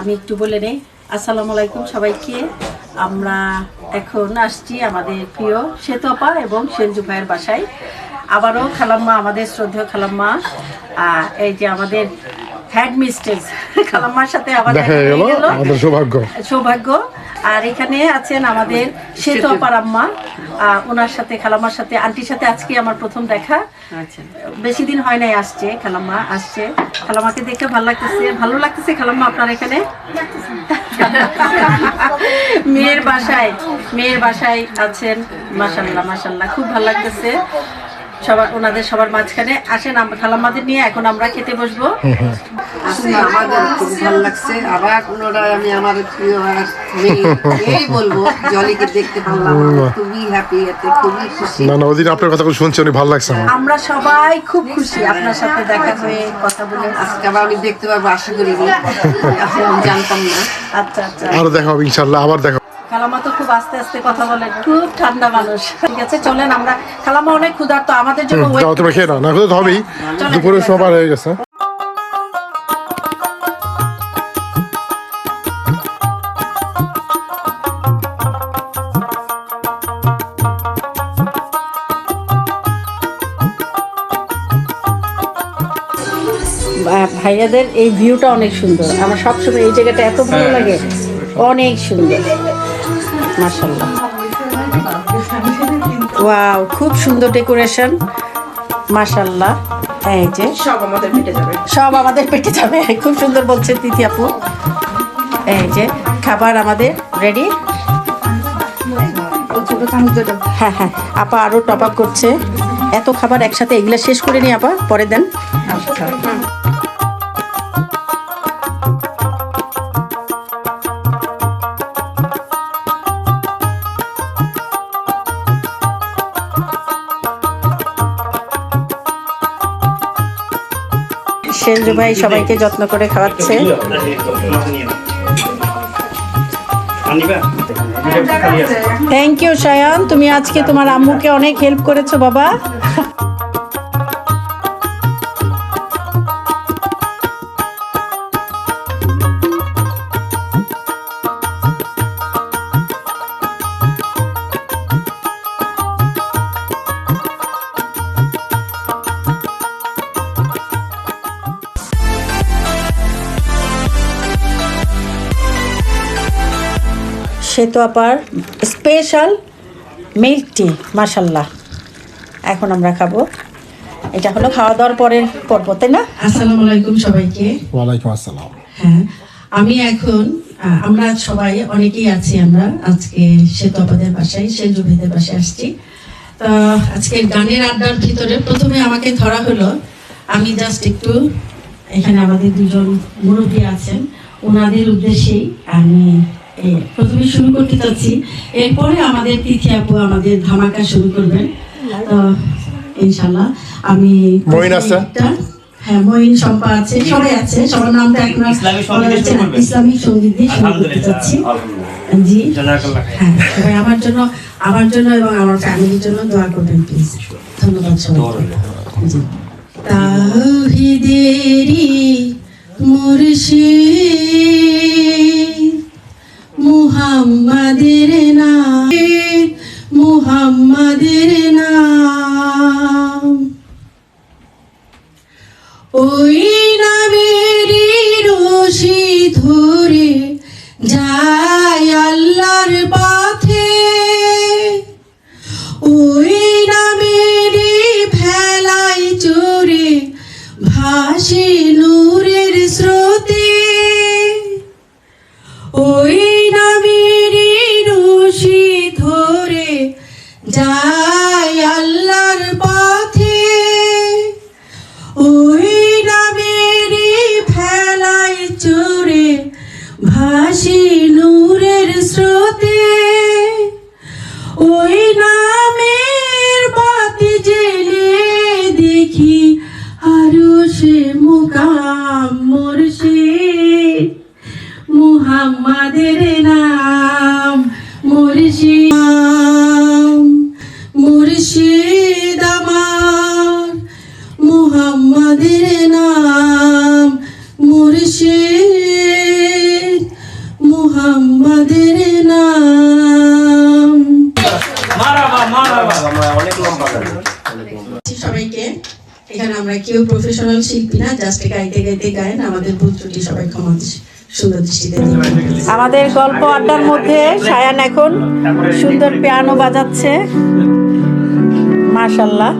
আমি একটু বলে নেই। আসসালামু আলাইকুম সবাইকে। আমরা এখন আসছি আমাদের প্রিয় শ্বেতপা এবং সেনজু ভাইয়ের বাসায়। আবারও খালাম্মা আমাদের শ্রদ্ধেয় খালাম্মা আহ, এই যে আমাদের হেড মিস্টেক খালাম্মার সাথে আবার সৌভাগ্য। সৌভাগ্য। আর এখানে আছেন আমাদের শ্বেত আহ, ওনার সাথে খালাম্মার সাথে আন্টির সাথে আজকে আমার প্রথম দেখা। আচ্ছা। বেশি দিন হয় নাই আসছে খালাম্মা আসছে। খালাম্মাকে দেখে ভালো লাগতেছে। ভালো লাগতেছে খালাম্মা আপনার এখানে? মেয়ের বাসায় মেয়ের বাসায় আছেন। মাসাল্লাহ মাসাল্লাহ খুব ভালো লাগতেছে। সবার ওনাদের সবার মাঝখানে আসেন আমরা খালাম্মাদের নিয়ে এখন আমরা খেতে বসবো। আমাদের খুব ভালো লাগছে। আবার পুনরায় আমি আমার প্রিয় আর এই বলব জলিকে দেখতে পারলাম খুবই হ্যাপি এতে খুবই খুশি। না না ওদিন আপনার কথা শুনছি অনেক ভালো লাগছে আমরা। সবাই খুব খুশি আপনার সাথে দেখা হয়ে কথা বলে। আজকে আবার আমি দেখতে পারব আশা আমি জানতাম না। আচ্ছা আচ্ছা। আরও দেখা হবে ইনশাল্লাহ আবার দেখা। খালামা তো খুব আস্তে আস্তে কথা বলেন খুব ঠান্ডা মানুষ। ঠিক আছে চলেন আমরা খালামা অনেক ক্ষুধার্ত আমাদের জন্য যাও তোমরা খেয়ে নাও না তো হবেই। দুপুরে সবার হয়ে গেছে। ভাইয়াদের এই ভিউটা অনেক সুন্দর। আমার সবসময় এই জায়গাটা এত ভালো লাগে অনেক সুন্দর। মার্শাল্লাহ ওয়াও খুব সুন্দর ডেকোরেশন মার্শাল্লাহ এই যে। সব আমাদের পেটে যাবে। সব আমাদের পেটে যাবে। খুব সুন্দর বলছে তিথি আপু। এই যে খাবার আমাদের রেডি হ্যাঁ হ্যাঁ। আপা আরও টপ আপ করছে। এত খাবার একসাথে এগুলা শেষ করে নি আপা পরে দেন। সেলজু ভাই সবাইকে যত্ন করে খাওয়াচ্ছে। থ্যাংক ইউ সায়ন তুমি আজকে তোমার আম্মুকে অনেক হেল্প করেছ বাবা। শ্বেত আপার স্পেশাল মিল্ক টি মাসাল্লাহ এখন আমরা খাব। এটা হলো খাওয়া দাওয়ার পরের পর্ব তাই না? আসসালামু আলাইকুম সবাইকে। ওয়ালাইকুম আসসালাম। হ্যাঁ আমি এখন আমরা সবাই অনেকেই আছি আমরা। আজকে শ্বেত আপাদের বাসায় সেজু ভেদের বাসায় আসছি। তো আজকে গানের আড্ডার ভিতরে প্রথমে আমাকে ধরা হলো আমি জাস্ট একটু এখানে আমাদের দুজন মুরব্বী আছেন। ওনাদের উদ্দেশ্যেই আমি প্রথমে শুরু করতে চাচ্ছি। এরপরে আমাদের তিথি আপু আমাদের ধামাকা শুরু করবেন। তো ইনশাল্লাহ আমি? হ্যাঁ মঈন শম্পা আছে সবাই আছে সবার নাম তো এখন ইসলামিক সংগীত দিয়ে শুরু করতে চাচ্ছি। জি। হ্যাঁ সবাই আমার জন্য আমার জন্য এবং আমার ফ্যামিলির জন্য দোয়া করবেন প্লিজ ধন্যবাদ সবাই তাহিদেরি মুর্শিদ মুহাম্মাদের নাম মুহাম্মাদের নাম। ওই নামেরই সে মুকাম মুর্শিদ মুহাম্মাদের নাম মুর্শিদ মুর্শিদ আমার মুহাম্মাদের নাম আমরা কেউ প্রফেশনাল শিল্পী না জাস্ট গাইতে গাইতে গায়েন আমাদের ভুল ত্রুটি সবাই ক্ষমা আমাদের গল্প আড্ডার মধ্যে সায়ান এখন সুন্দর পিয়ানো বাজাচ্ছে। মাশাল্লাহ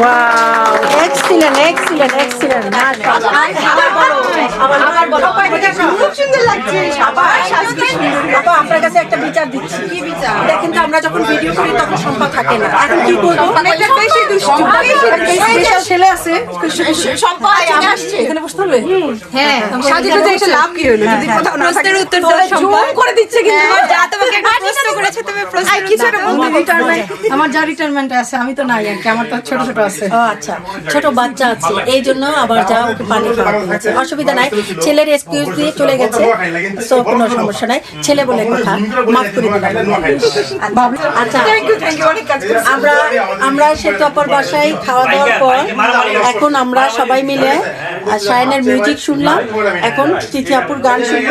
ওয়াও এক্সিলেন্ট এক্সিলেন্ট এক্সিলেন্ট খুব সুন্দর লাগছে আজকে আপা আপনার কাছে একটা বিচার দিচ্ছি। কি বিচার? এটা কিন্তু আমরা যখন ভিডিও করি তখন সম্পা থাকে না। এখন কি করব? বেশি দুষ্টু। স্পেশাল ছেলে আছে। সম্পা আসছে। এখানে বসতে হবে? হ্যাঁ। একটা লাভ কি হলো? যদি কোথাও না থাকে উত্তর জুম করে দিচ্ছে কিন্তু। যা তোমাকে প্রশ্ন করেছে তুমি প্রশ্ন কিছু একটা বলতে রিটায়ারমেন্ট আমার যা রিটায়ারমেন্ট আছে আমি তো নাই আর কি আমার তো ছোট ছোট আছে। ও আচ্ছা। ছোট বাচ্চা আছে। এই জন্য আবার যা ওকে পানি অসুবিধা নাই। ছেলের এক্সকিউজ দিয়ে চলে গেছে। তো কোনো সমস্যা নাই। ছেলে বলে কথা। মাফ করে আচ্ছা আমরা আমরা সেতু অপর বাসায় খাওয়া দাওয়ার পর এখন আমরা সবাই মিলে সায়নের মিউজিক শুনলাম। এখন তিথিয়াপুর গান শুনব।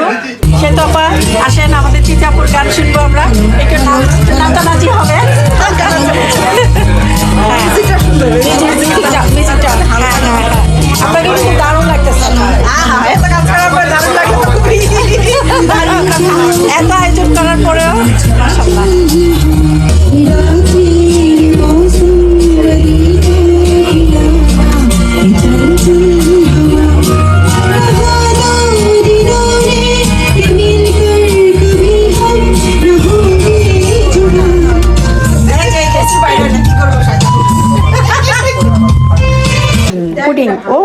সে আপা আসেন আমাদের তিথিয়াপুর গান শুনব আমরা। একটু নাচ- নাচানাচি হবে। হ্যাঁ হ্যাঁ হ্যাঁ আপনাকে কিন্তু দারুণ লাগতেছে। দারুণ লাগে তো খুবই এত আয়োজন করার পরেও পুডিং ও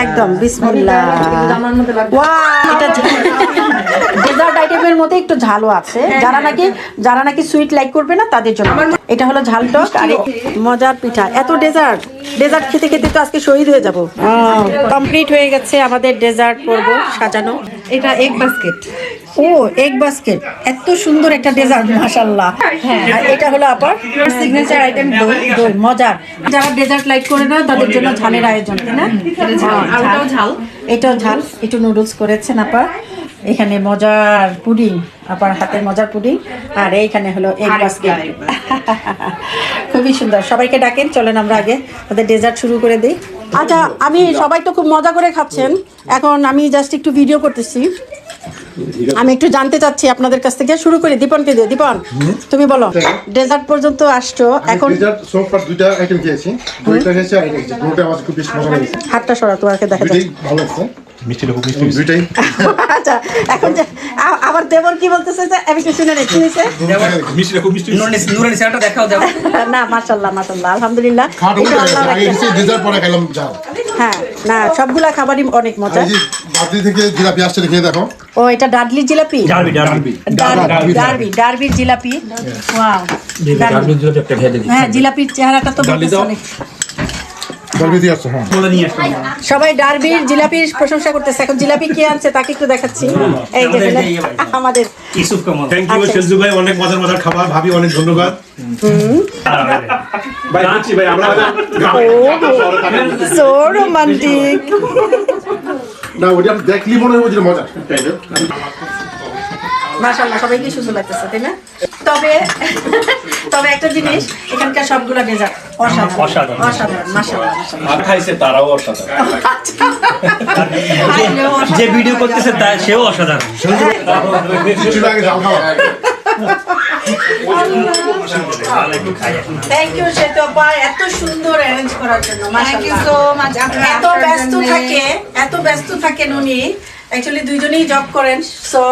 একদম বিসমিল্লাহ। এটা ডেজার্ট মধ্যে একটু ঝালও আছে। যারা নাকি যারা নাকি সুইট লাইক করবে না তাদের জন্য। এটা হলো ঝাল টক আর মজার পিঠা। এত ডেজার্ট ডেজার্ট খেতে খেতে তো আজকে শহীদ হয়ে যাব। কমপ্লিট হয়ে গেছে আমাদের ডেজার্ট পর্ব সাজানো। এটা এগ বাস্কেট ও এগ বাস্কেট এত সুন্দর একটা ডেজার্ট মাশাল্লাহ আর এটা হলো আবার সিগনেচার আইটেম দই। দই মজার। যারা ডেজার্ট লাইক করে না তাদের জন্য ঝালের আয়োজন তাই না? ওটাও ঝাল। এটাও ঝাল। একটু নুডলস করেছেন আপা। এখানে মজার পুডিং আপার হাতের মজার পুডিং আর এইখানে হলো এগ বাস্কেট খুবই সুন্দর সবাইকে ডাকেন চলেন আমরা আগে তাদের ডেজার্ট শুরু করে দিই। আচ্ছা আমি সবাই তো খুব মজা করে খাচ্ছেন এখন আমি জাস্ট একটু ভিডিও করতেছি। আমি একটু জানতে চাচ্ছি আপনাদের কাছ থেকে শুরু করি দীপনকে দিয়ে। দীপন তুমি বলো ডেজার্ট পর্যন্ত আসছো এখন সোফার দুইটা আইটেম খেয়েছি। দুইটা খেয়েছি আর দুটো আমার খুব বেশি মজা লেগেছে। হাতটা সরা তোমাকে দেখা যাচ্ছে ভালো লাগছে। মিষ্টি লোক মিষ্টি দুইটাই? আচ্ছা এখন যে আবার দেবর কি বলতেছে যে আমি কিছু শুনে কি হয়েছে মিষ্টি লোক মিষ্টি নুরানি স্যারটা দেখাও দাও না মাশাল্লাহ মাশাল্লাহ আলহামদুলিল্লাহ। ডেজার্ট পরে খেলাম যাও। হ্যাঁ না সবগুলা খাবারই অনেক মজা এই থেকে জিলাপি আসছে খেয়ে দেখো। ও এটা ডাডলি জিলাপি? Derby derby. ডারবি। ডারবি জিলাপি। ওয়াও। ডারবি। দিলে একটা খেয়ে দেখি। হ্যাঁ জিলাপির চেহারাটা তো বলতেছে দাও। হ্যাঁ। সবাই ডারবির জিলাপির প্রশংসা করতেছে। এখন জিলাপি কে আনছে তাকে একটু দেখাচ্ছি। এই যে আমাদের ইউসুফ কামাল থ্যাংক ইউ সেলজু ভাই অনেক মজার মজার খাবার। ভাবি অনেক ধন্যবাদ। ভাই বুঝছি ভাই আমরা সো রোমান্টিক। না ওটা দেখলি মনে হয় মজা? মাশাআল্লাহ সবাইকে সুন্দর লাগতেছে তাই না? তবে তবে একটা জিনিস এখানকার সবগুলো ডেজার্ট অসাধারণ। অসাধারণ। অসাধারণ মাশাআল্লাহ মাশাআল্লাহ। খাইছে তারাও অসাধারণ। যে ভিডিও করতেছে তা সেও অসাধারণ। থ্যাংক ইউ শ্বেতপা এত সুন্দর অ্যারেঞ্জ করার জন্য থ্যাংক ইউ সো মাচ এত ব্যস্ত থাকে এত ব্যস্ত থাকেন উনি। অ্যাকচুয়ালি দুইজনেই জব করেন সো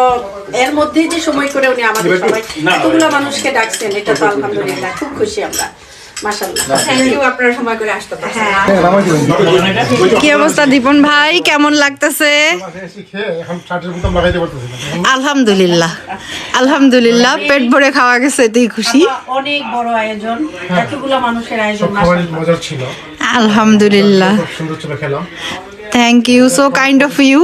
এর মধ্যে যে সময় করে উনি আমাদের সবাই এতগুলো মানুষকে ডাকছেন এটা তো আলহামদুলিল্লাহ খুব খুশি আমরা মাশাআল্লাহ। থ্যাংক ইউ আপনারা সময় করে আসতে পারেন হ্যাঁ। কি অবস্থা দীপন ভাই? কেমন লাগতেছে? আলহামদুলিল্লাহ। আলহামদুলিল্লাহ পেট ভরে খাওয়া গেছে এতেই খুশি। অনেক বড় আয়োজন এতগুলো মানুষের আয়োজন আলহামদুলিল্লাহ। Thank you so kind of you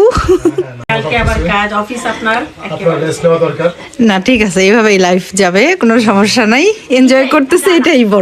না ঠিক আছে এইভাবেই লাইফ যাবে কোনো সমস্যা নাই। এনজয় করতেছে এটাই বড়।